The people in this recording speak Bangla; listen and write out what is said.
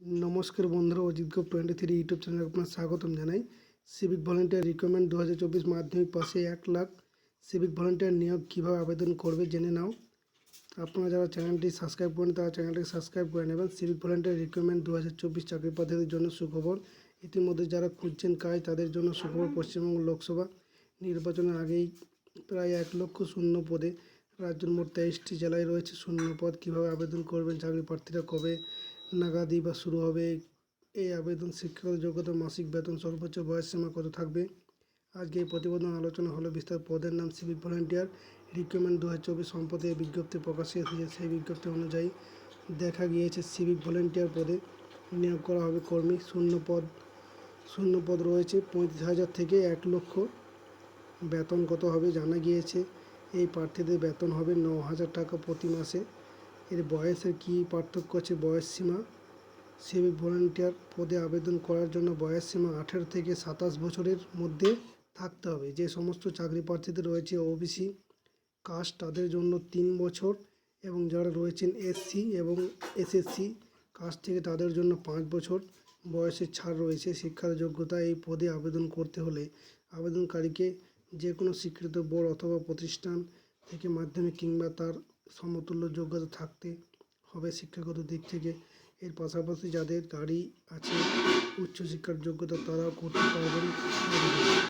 নমস্কার বন্ধুরা, Ajit Gop twenty three YouTube চ্যানেলে আপনার স্বাগতম জানাই। সিভিক ভলেন্টিয়ার রিক্রুটমেন্ট দু হাজার চব্বিশ মাধ্যমিক পাশে এক লাখ। সিভিক ভলেন্টিয়ার নিয়োগ কীভাবে আবেদন করবে জেনে নাও। আপনারা যারা চ্যানেলটি সাবস্ক্রাইব করেন তারা চ্যানেলটি সাবস্ক্রাইব করে নেবেন। সিভিক ভলেন্টিয়ার রিক্রুটমেন্ট দু হাজার চব্বিশ চাকরি প্রার্থীদের জন্য সুখবর। ইতিমধ্যে যারা খুঁজছেন কাজ, তাদের জন্য সুখবর পশ্চিমবঙ্গ লোকসভা নির্বাচনের আগেই প্রায় এক লক্ষ শূন্য পদে রাজ্যের মোট তেইশটি জেলায় রয়েছে শূন্য পদ। কীভাবে আবেদন করবেন চাকরি প্রার্থীরা কবে নাগাদই বা শুরু হবে। এই আবেদন, শিক্ষাগত যোগ্যতা, মাসিক বেতন, সর্বোচ্চ বয়স সীমা কত থাকবে? আজকে এই প্রতিবেদন আলোচনা হলো বিস্তার পদের নাম সিভিক ভলেন্টিয়ার রিক্রুটমেন্ট দু হাজার চব্বিশ সম্পদে এই বিজ্ঞপ্তি প্রকাশিত হয়েছে। সেই বিজ্ঞপ্তি অনুযায়ী দেখা গিয়েছে সিভিক ভলেন্টিয়ার পদে নিয়োগ করা হবে কর্মী। শূন্য পদ শূন্য পদ রয়েছে। পঁয়ত্রিশ হাজার থেকে এক লক্ষ বেতন কত হবে জানা গিয়েছে। এই প্রার্থীদের বেতন হবে ন হাজার টাকা প্রতি মাসে। এর বয়সের কী পার্থক্য আছে? বয়স সীমা? সিভিক ভলেন্টিয়ার পদে আবেদন করার জন্য বয়স সীমা আঠেরো থেকে সাতাশ বছরের মধ্যে থাকতে হবে। যে সমস্ত চাকরি প্রার্থীদের রয়েছে ওবিসি কাস্ট তাদের জন্য তিন বছর এবং যারা রয়েছেন এসসি এবং এসএসসি কাস্ট থেকে তাদের জন্য পাঁচ বছর বয়সের ছাড় রয়েছে। শিক্ষার যোগ্যতা এই পদে আবেদন করতে হলে আবেদনকারীকে যে কোনো স্বীকৃত বোর্ড অথবা প্রতিষ্ঠান থেকে মাধ্যমিক কিংবা তার সমতুল্য যোগ্যতা থাকতে হবে শিক্ষাগত দিক থেকে। এর পাশাপাশি যাদের গাড়ি আছে, উচ্চশিক্ষার যোগ্যতা তারাও করতে পারবেন।